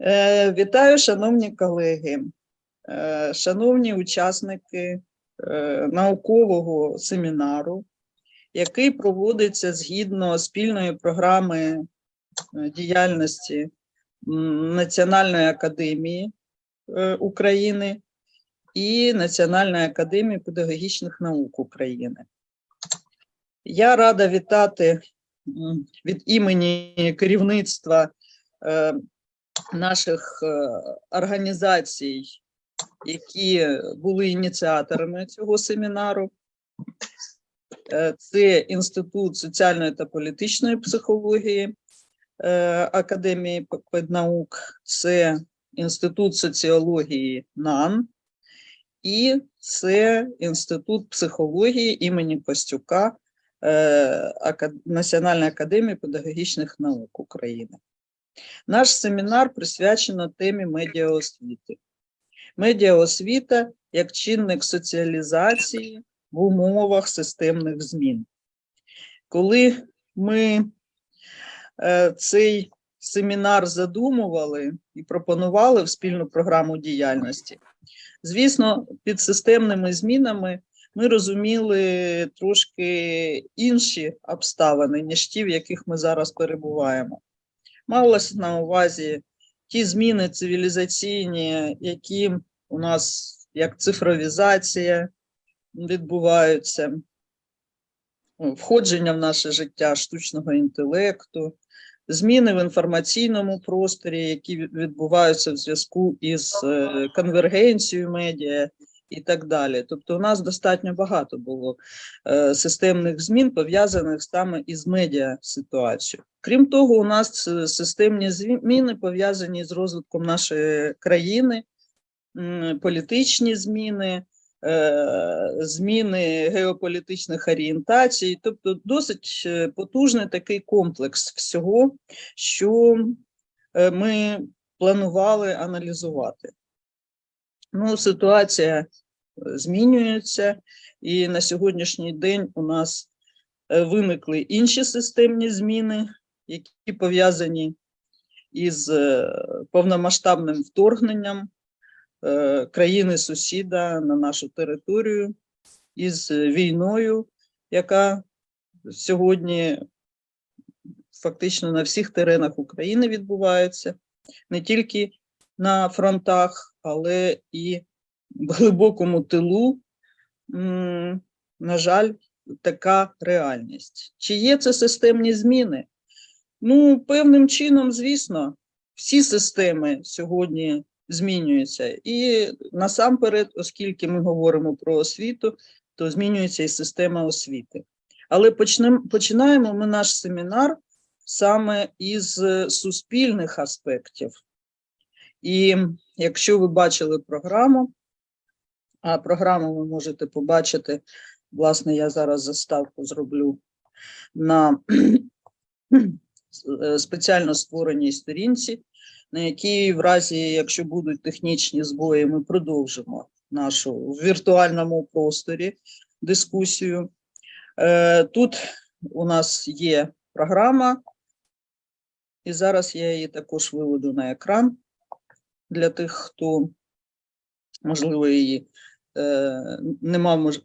Е, Вітаю, шановні колеги, е, шановні учасники е, наукового семінару, який проводиться згідно спільної програми діяльності Національної академії України і Національної академії педагогічних наук України. Я рада вітати від імені керівництва наших е, організацій, які були ініціаторами цього семінару. Е, Це Інститут соціальної та політичної психології е, Академії педнаук, це Інститут соціології НАН і це Інститут психології імені Костюка Національної академії педагогічних наук України. Наш семінар присвячено темі медіаосвіти. Медіаосвіта як чинник соціалізації в умовах системних змін. Коли ми е, цей семінар задумували і пропонували в спільну програму діяльності, звісно, під системними змінами ми розуміли трошки інші обставини, ніж ті, в яких ми зараз перебуваємо малося на увазі ті зміни цивілізаційні, які у нас як цифровізація відбуваються, ну, входження в наше життя штучного інтелекту, зміни в інформаційному просторі, які відбуваються в зв'язку із е, конвергенцією медіа і так далі. Тобто, у нас достатньо багато було е, системних змін, пов'язаних саме із медіа ситуацією. Крім того, у нас е, системні зміни пов'язані з розвитком нашої країни, політичні зміни, е, зміни геополітичних орієнтацій, тобто досить е, потужний такий комплекс всього, що ми планували аналізувати. Ну, ситуація змінюється, і на сьогоднішній день у нас е, виникли інші системні зміни, які пов'язані із е, повномасштабним вторгненням е, країни-сусіда на нашу територію, із війною, яка сьогодні фактично на всіх теренах України відбувається, не тільки на фронтах, але і в глибокому тилу. На жаль, така реальність. Чи є це системні зміни? Ну, певним чином, звісно, всі системи сьогодні змінюються. І насамперед, оскільки ми говоримо про освіту, то змінюється і система освіти. Але починаємо ми наш семінар саме із суспільних аспектів. І якщо ви бачили програму, а програму ви можете побачити, власне, я зараз заставку зроблю на спеціально створеній сторінці, на якій, в разі, якщо будуть технічні збої, ми продовжимо нашу в віртуальному просторі дискусію. Е, Тут у нас є програма, і зараз я її також виведу на екран для тих, хто, можливо, її е, не мав мож...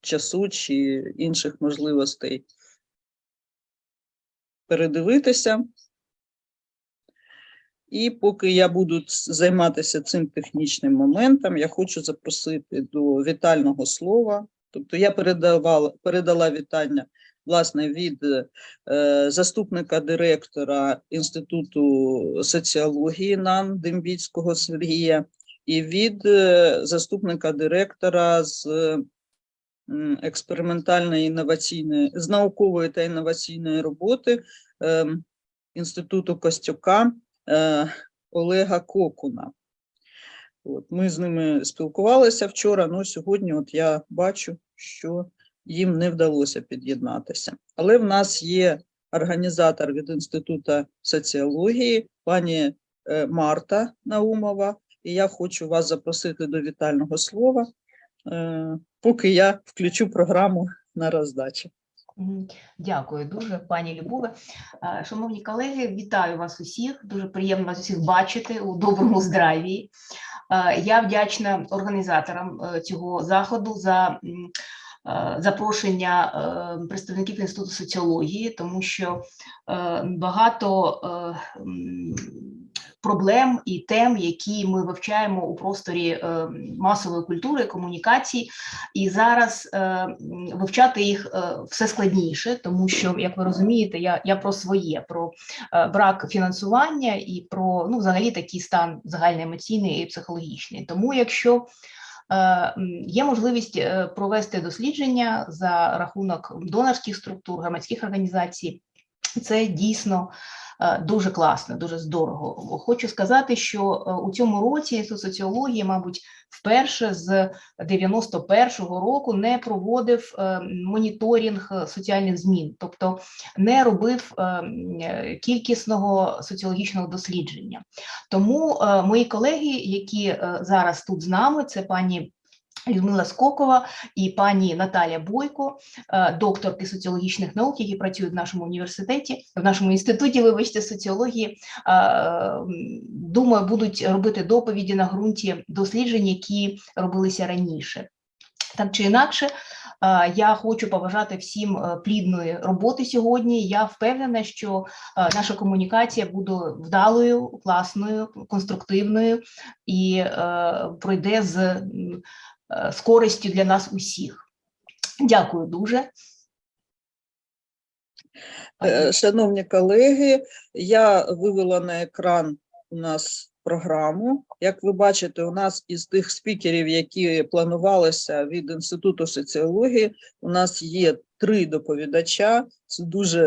часу чи інших можливостей передивитися. І поки я буду займатися цим технічним моментом, я хочу запросити до вітального слова. Тобто я передавала, передала вітання власне від е, заступника директора Інституту соціології НАН Дембіцького Сергія і від е, заступника директора з експериментальної інноваційної з наукової та інноваційної роботи е, Інституту Костюка е, Олега Кокуна. От, ми з ними спілкувалися вчора, ну сьогодні от я бачу, що їм не вдалося під'єднатися. Але в нас є організатор від Інституту соціології, пані е, Марта Наумова, і я хочу вас запросити до вітального слова, е, поки я включу програму на роздачу. Дякую дуже, пані Любове. Е, Шановні колеги, вітаю вас усіх. Дуже приємно вас усіх бачити у доброму здравії. Е, Я вдячна організаторам цього заходу за запрошення представників Інституту соціології, тому що багато проблем і тем, які ми вивчаємо у просторі е, масової культури, комунікації, і зараз е, вивчати їх е, все складніше, тому що, як ви розумієте, я, я про своє, про брак фінансування і про ну, взагалі такий стан загальноемоційний і психологічний. Тому, якщо є можливість провести дослідження за рахунок донорських структур, громадських організацій, це дійсно дуже класно, дуже здорово. Хочу сказати, що е, у цьому році соціології, мабуть, вперше з 91-го року не проводив е, моніторинг е, соціальних змін, тобто не робив е, е, кількісного соціологічного дослідження. Тому е, мої колеги, які е, зараз тут з нами, це пані. Людмила Скокова і пані Наталя Бойко, е, докторки соціологічних наук, які працюють в нашому університеті, в нашому інституті, вибачте, соціології. е, Думаю, будуть робити доповіді на ґрунті досліджень, які робилися раніше. Так чи інакше, е, я хочу побажати всім плідної роботи сьогодні. Я впевнена, що наша комунікація буде вдалою, класною, конструктивною і пройде з, з користю для нас усіх. Дякую дуже. Е, Шановні колеги, я вивела на екран у нас програму. Як ви бачите, у нас із тих спікерів, які планувалися від Інституту соціології, у нас є три доповідача. Це дуже